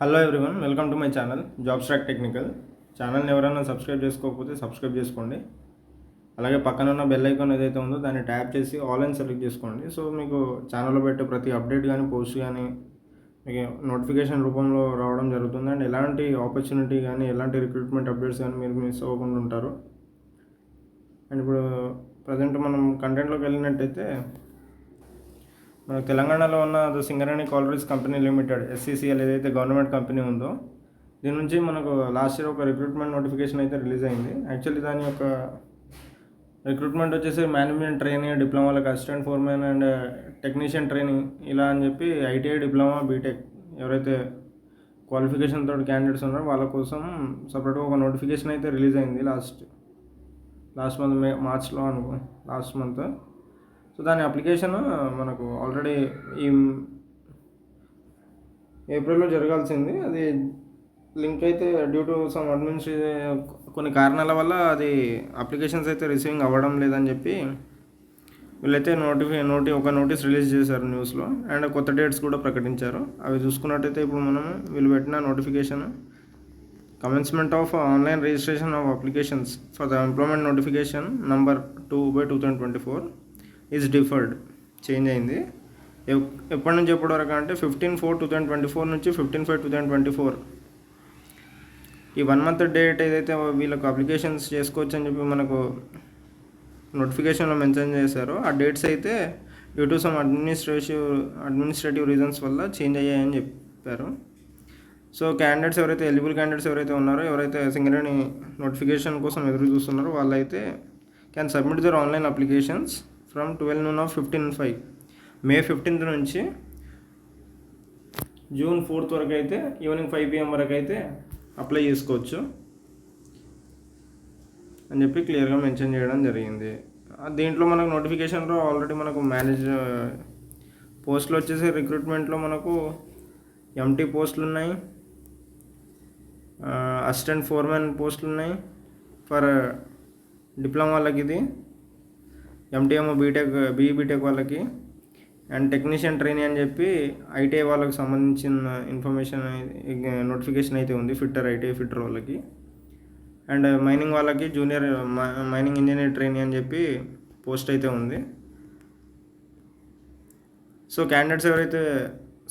Hello everyone welcome to my channel job stack technical. ఛానల్ని ఎవరైనా subscribe చేసుకోకపోతే subscribe చేసుకోండి. అలాగే పక్కన ఉన్న బెల్ ఐకాన్ ఏదైతే ఉందో దాన్ని ట్యాప్ చేసి ఆల్ అని సెలెక్ట్ చేసుకోండి. సో మీకు ఛానల్లో పెట్టే ప్రతి అప్డేట్ కానీ పోస్ట్ కానీ మీకు నోటిఫికేషన్ రూపంలో రావడం జరుగుతుంది. అండ్ ఎలాంటి ఆపర్చునిటీ కానీ ఎలాంటి రిక్రూట్మెంట్ అప్డేట్స్ కానీ మీరు మిస్ అవ్వకుండా ఉంటారు. అండ్ ఇప్పుడు ప్రజెంట్ మనం కంటెంట్లోకి వెళ్ళినట్టయితే మనకు తెలంగాణలో ఉన్న the Singareni collieries company limited SCCL ఏదైతే గవర్నమెంట్ కంపెనీ ఉందో దీని నుంచి మనకు లాస్ట్ ఇయర్ ఒక రిక్రూట్మెంట్ నోటిఫికేషన్ అయితే రిలీజ్ అయింది. యాక్చువల్లీ దాని యొక్క రిక్రూట్మెంట్ వచ్చేసి management training డిప్లొమాలకు assistant foremen and technician training ఇలా అని చెప్పి ఐటీఐ డిప్లొమా బీటెక్ ఎవరైతే క్వాలిఫికేషన్ తోటి క్యాండిడేట్స్ ఉన్నారో వాళ్ళ కోసం సపరేట్గా ఒక నోటిఫికేషన్ అయితే రిలీజ్ అయింది లాస్ట్ లాస్ట్ మంత్ మే మార్చ్లో అనుకో లాస్ట్ మంత్. సో దాని అప్లికేషన్ మనకు ఆల్రెడీ ఈ ఏప్రిల్లో జరగాల్సింది. అది లింక్ అయితే డ్యూ టు సమ్ అడ్మినిస్ట్రే కొన్ని కారణాల వల్ల అది అప్లికేషన్స్ అయితే రిసీవింగ్ అవ్వడం లేదని చెప్పి వీళ్ళైతే నోటిఫై నోటి ఒక నోటీస్ రిలీజ్ చేశారు న్యూస్లో. అండ్ కొత్త డేట్స్ కూడా ప్రకటించారు. అవి చూసుకున్నట్టయితే ఇప్పుడు మనం వీళ్ళు పెట్టిన notification commencement of online registration of applications for the employment notification number two by two thousand twenty four is deferred change అయింది. ఎప్పటి నుంచి ఎప్పటి వరకు అంటే fifteen four two thousand twenty four నుంచి fifteen five two thousand twenty four ఈ one month date ఏదైతే వీళ్ళకు అప్లికేషన్స్ చేసుకోవచ్చు అని చెప్పి మనకు నోటిఫికేషన్లో మెన్షన్ చేశారో ఆ డేట్స్ అయితే due to some administrative administrative reasons వల్ల చేంజ్ అయ్యాయని చెప్పారు. సో క్యాండిడేట్స్ ఎవరైతే ఎలిజిబుల్ క్యాండిడేట్స్ ఎవరైతే ఉన్నారో ఎవరైతే సింగరేణి నోటిఫికేషన్ కోసం ఎదురు చూస్తున్నారో వాళ్ళైతే can submit their online applications from twelve noon of fifteen five. May fifteenth నుంచి జూన్ ఫోర్త్ వరకు అయితే ఈవినింగ్ ఫైవ్ పిఎం వరకు అయితే అప్లై చేసుకోవచ్చు అని చెప్పి క్లియర్గా మెన్షన్ చేయడం జరిగింది. దీంట్లో మనకు నోటిఫికేషన్లో ఆల్రెడీ మనకు మేనేజ్ పోస్టులు వచ్చేసి రిక్రూట్మెంట్లో మనకు ఎంటీ పోస్టులు ఉన్నాయి. అసిస్టెంట్ ఫోర్మెన్ పోస్టులు ఉన్నాయి. ఫర్ డిప్లొమా వాళ్ళకి ఇది ఎంటీఎం బీటెక్ బీబీటెక్ వాళ్ళకి అండ్ టెక్నీషియన్ ట్రైనింగ్ అని చెప్పి ఐటీఐ వాళ్ళకి సంబంధించిన ఇన్ఫర్మేషన్ నోటిఫికేషన్ అయితే ఉంది ఫిట్టర్ ఐటీఐ ఫిట్టర్ వాళ్ళకి. అండ్ మైనింగ్ వాళ్ళకి జూనియర్ మైనింగ్ ఇంజనీర్ ట్రైనింగ్ అని చెప్పి పోస్ట్ అయితే ఉంది. సో క్యాండిడేట్స్ ఎవరైతే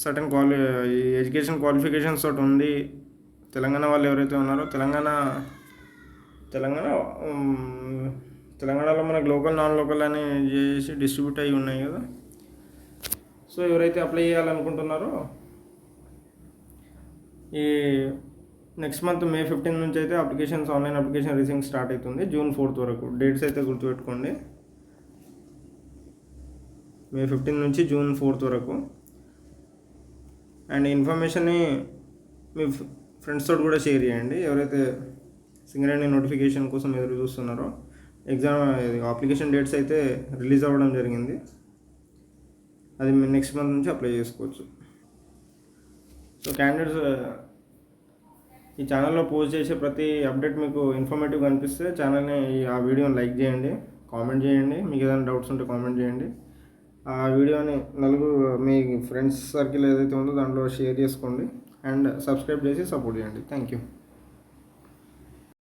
సర్టన్ క్వాలి ఈ ఎడ్యుకేషన్ క్వాలిఫికేషన్స్ తోటి ఉంది తెలంగాణ వాళ్ళు ఎవరైతే ఉన్నారో తెలంగాణ తెలంగాణ తెలంగాణలో మనకు లోకల్ నాన్ లోకల్ అని చేసి డిస్ట్రిబ్యూట్ అయ్యి ఉన్నాయి కదా. సో ఎవరైతే అప్లై చేయాలనుకుంటున్నారో ఈ నెక్స్ట్ మంత్ మే ఫిఫ్టీన్ నుంచి అయితే applications online application receiving start అవుతుంది జూన్ ఫోర్త్ వరకు. డేట్స్ అయితే గుర్తుపెట్టుకోండి. మే ఫిఫ్టీన్ నుంచి జూన్ ఫోర్త్ వరకు. అండ్ ఇన్ఫర్మేషన్ని మీ ఫ్రెండ్స్ తోటి కూడా షేర్ చేయండి. ఎవరైతే సింగరేణి నోటిఫికేషన్ కోసం ఎదురు చూస్తున్నారో ఎగ్జామ్ అప్లికేషన్ డేట్స్ అయితే రిలీజ్ అవ్వడం జరిగింది. అది మీరు నెక్స్ట్ మంత్ నుంచి అప్లై చేసుకోవచ్చు. సో క్యాండిడేట్స్ ఈ ఛానల్లో పోస్ట్ చేసే ప్రతి అప్డేట్ మీకు ఇన్ఫర్మేటివ్ అనిపిస్తే ఛానల్ని ఈ- ఆ వీడియోని లైక్ చేయండి కామెంట్ చేయండి. మీకు ఏదైనా డౌట్స్ ఉంటే కామెంట్ చేయండి. ఆ వీడియోని నలుగురు మీ ఫ్రెండ్స్ సర్కిల్ ఏదైతే ఉందో దాంట్లో షేర్ చేసుకోండి. అండ్ సబ్స్క్రైబ్ చేసి సపోర్ట్ చేయండి. Thank you.